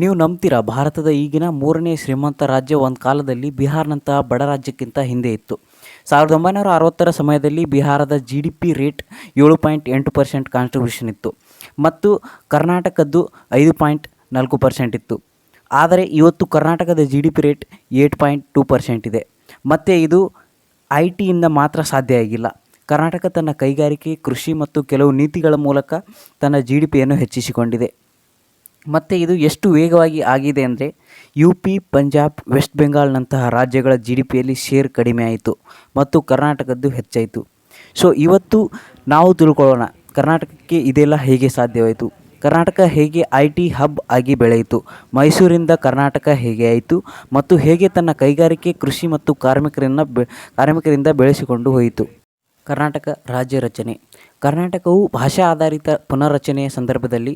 ನೀವು ನಂಬ್ತೀರಾ? ಭಾರತದ ಈಗಿನ ಮೂರನೇ ಶ್ರೀಮಂತ ರಾಜ್ಯ ಒಂದು ಕಾಲದಲ್ಲಿ ಬಿಹಾರ್ನಂತಹ ಬಡ ರಾಜ್ಯಕ್ಕಿಂತ ಹಿಂದೆ ಇತ್ತು. ಸಾವಿರದ ಒಂಬೈನೂರ ಅರವತ್ತರ ಸಮಯದಲ್ಲಿ ಬಿಹಾರದ ಜಿ ಡಿ ಪಿ ರೇಟ್ ಏಳು ಪಾಯಿಂಟ್ ಎಂಟು ಪರ್ಸೆಂಟ್ ಕಾನ್ಸ್ಟ್ರಿಬ್ಯೂಷನ್ ಇತ್ತು. ಮತ್ತು ಕರ್ನಾಟಕದ್ದು ಐದು ಪಾಯಿಂಟ್ ನಾಲ್ಕು ಪರ್ಸೆಂಟ್ ಇತ್ತು. ಆದರೆ ಇವತ್ತು ಕರ್ನಾಟಕದ G D P rate eight point two percent ಇದೆ. ಮತ್ತು ಇದು ಐ ಟಿಯಿಂದ ಮಾತ್ರ ಸಾಧ್ಯ ಆಗಿಲ್ಲ. ಕರ್ನಾಟಕ ತನ್ನ ಕೈಗಾರಿಕೆ, ಕೃಷಿ ಮತ್ತು ಕೆಲವು ನೀತಿಗಳ ಮೂಲಕ ತನ್ನ ಜಿ ಡಿ ಪಿಯನ್ನು ಹೆಚ್ಚಿಸಿಕೊಂಡಿದೆ. ಮತ್ತು ಇದು ಎಷ್ಟು ವೇಗವಾಗಿ ಆಗಿದೆ ಅಂದರೆ ಯು ಪಿ ಪಂಜಾಬ್ ವೆಸ್ಟ್ ಬೆಂಗಾಲ್ನಂತಹ ರಾಜ್ಯಗಳ ಜಿ ಡಿ ಪಿಯಲ್ಲಿ ಶೇರ್ ಕಡಿಮೆ ಆಯಿತು ಮತ್ತು ಕರ್ನಾಟಕದ್ದು ಹೆಚ್ಚಾಯಿತು. ಸೊ ಇವತ್ತು ನಾವು ತಿಳ್ಕೊಳ್ಳೋಣ ಕರ್ನಾಟಕಕ್ಕೆ ಇದೆಲ್ಲ ಹೇಗೆ ಸಾಧ್ಯವಾಯಿತು. ಕರ್ನಾಟಕ ಹೇಗೆ ಐ ಟಿ ಹಬ್ ಆಗಿ ಬೆಳೆಯಿತು. ಮೈಸೂರಿಂದ ಕರ್ನಾಟಕ ಹೇಗೆ ಆಯಿತು ಮತ್ತು ಹೇಗೆ ತನ್ನ ಕೈಗಾರಿಕೆ, ಕೃಷಿ ಮತ್ತು ಕಾರ್ಮಿಕರನ್ನ ಬೆ, ಕಾರ್ಮಿಕರಿಂದ ಬೆಳೆಸಿಕೊಂಡು ಹೋಯಿತು. ಕರ್ನಾಟಕ ರಾಜ್ಯ ರಚನೆ. ಕರ್ನಾಟಕವು ಭಾಷಾ ಆಧಾರಿತ ಪುನರ್ರಚನೆಯ ಸಂದರ್ಭದಲ್ಲಿ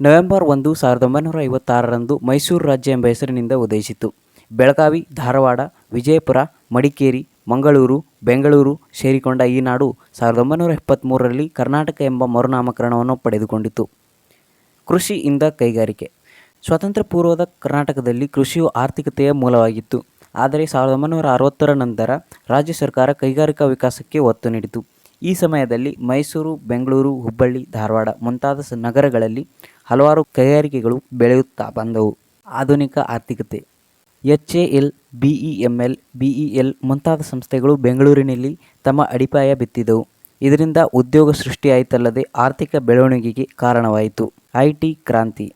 ನವೆಂಬರ್ ಒಂದು ಸಾವಿರದ ಒಂಬೈನೂರ ಐವತ್ತಾರರಂದು ಮೈಸೂರು ರಾಜ್ಯ ಎಂಬ ಹೆಸರಿನಿಂದ ಉದಯಿಸಿತು ಬೆಳಗಾವಿ, ಧಾರವಾಡ, ವಿಜಯಪುರ, ಮಡಿಕೇರಿ, ಮಂಗಳೂರು, ಬೆಂಗಳೂರು ಸೇರಿಕೊಂಡ ಈ ನಾಡು ಸಾವಿರದ ಒಂಬೈನೂರ ಎಪ್ಪತ್ತ್ಮೂರರಲ್ಲಿ ಕರ್ನಾಟಕ ಎಂಬ ಮರುನಾಮಕರಣವನ್ನು ಪಡೆದುಕೊಂಡಿತು. ಕೃಷಿಯಿಂದ ಕೈಗಾರಿಕೆ. ಸ್ವಾತಂತ್ರ್ಯ ಪೂರ್ವದ ಕರ್ನಾಟಕದಲ್ಲಿ ಕೃಷಿಯು ಆರ್ಥಿಕತೆಯ ಮೂಲವಾಗಿತ್ತು. ಆದರೆ ಸಾವಿರದ ಒಂಬೈನೂರ ಅರವತ್ತರ ನಂತರ ರಾಜ್ಯ ಸರ್ಕಾರ ಕೈಗಾರಿಕಾ ವಿಕಾಸಕ್ಕೆ ಒತ್ತು ನೀಡಿತು. ಈ ಸಮಯದಲ್ಲಿ ಮೈಸೂರು, ಬೆಂಗಳೂರು, ಹುಬ್ಬಳ್ಳಿ, ಧಾರವಾಡ ಮುಂತಾದ ನಗರಗಳಲ್ಲಿ ಹಲವಾರು ಕೈಗಾರಿಕೆಗಳು ಬೆಳೆಯುತ್ತಾ ಬಂದವು. ಆಧುನಿಕ ಆರ್ಥಿಕತೆ. H A L B E M L B E L ಮುಂತಾದ ಸಂಸ್ಥೆಗಳು ಬೆಂಗಳೂರಿನಲ್ಲಿ ತಮ್ಮ ಅಡಿಪಾಯ ಬಿತ್ತಿದವು. ಇದರಿಂದ ಉದ್ಯೋಗ ಸೃಷ್ಟಿಯಾಯಿತಲ್ಲದೆ ಆರ್ಥಿಕ ಬೆಳವಣಿಗೆಗೆ ಕಾರಣವಾಯಿತು. ಐ ಟಿ ಕ್ರಾಂತಿ.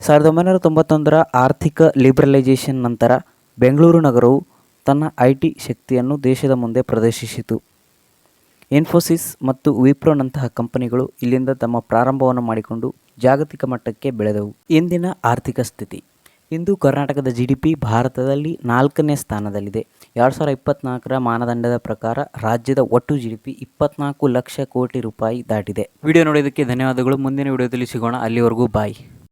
ಸಾವಿರದ ಒಂಬೈನೂರ ತೊಂಬತ್ತೊಂದರ ಆರ್ಥಿಕ ಲಿಬರಲೈಸೇಷನ್ ನಂತರ ಬೆಂಗಳೂರು ನಗರವು ತನ್ನ ಐ ಟಿ ಶಕ್ತಿಯನ್ನು ದೇಶದ ಮುಂದೆ ಪ್ರದರ್ಶಿಸಿತು. ಇನ್ಫೋಸಿಸ್ ಮತ್ತು ವಿಪ್ರೋನಂತಹ ಕಂಪನಿಗಳು ಇಲ್ಲಿಂದ ತಮ್ಮ ಪ್ರಾರಂಭವನ್ನು ಮಾಡಿಕೊಂಡು ಜಾಗತಿಕ ಮಟ್ಟಕ್ಕೆ ಬೆಳೆದವು. ಇಂದಿನ ಆರ್ಥಿಕ ಸ್ಥಿತಿ. ಇಂದು ಕರ್ನಾಟಕದ ಜಿ ಡಿ ಪಿ ಭಾರತದಲ್ಲಿ ನಾಲ್ಕನೇ ಸ್ಥಾನದಲ್ಲಿದೆ. ಎರಡು ಸಾವಿರ ಇಪ್ಪತ್ನಾಲ್ಕರ ಮಾನದಂಡದ ಪ್ರಕಾರ ರಾಜ್ಯದ ಒಟ್ಟು ಜಿ ಡಿ ಪಿ ಇಪ್ಪತ್ನಾಲ್ಕು ಲಕ್ಷ ಕೋಟಿ ರೂಪಾಯಿ ದಾಟಿದೆ. ವಿಡಿಯೋ ನೋಡೋದಕ್ಕೆ ಧನ್ಯವಾದಗಳು. ಮುಂದಿನ ವಿಡಿಯೋದಲ್ಲಿ ಸಿಗೋಣ. ಅಲ್ಲಿವರೆಗೂ ಬಾಯ್.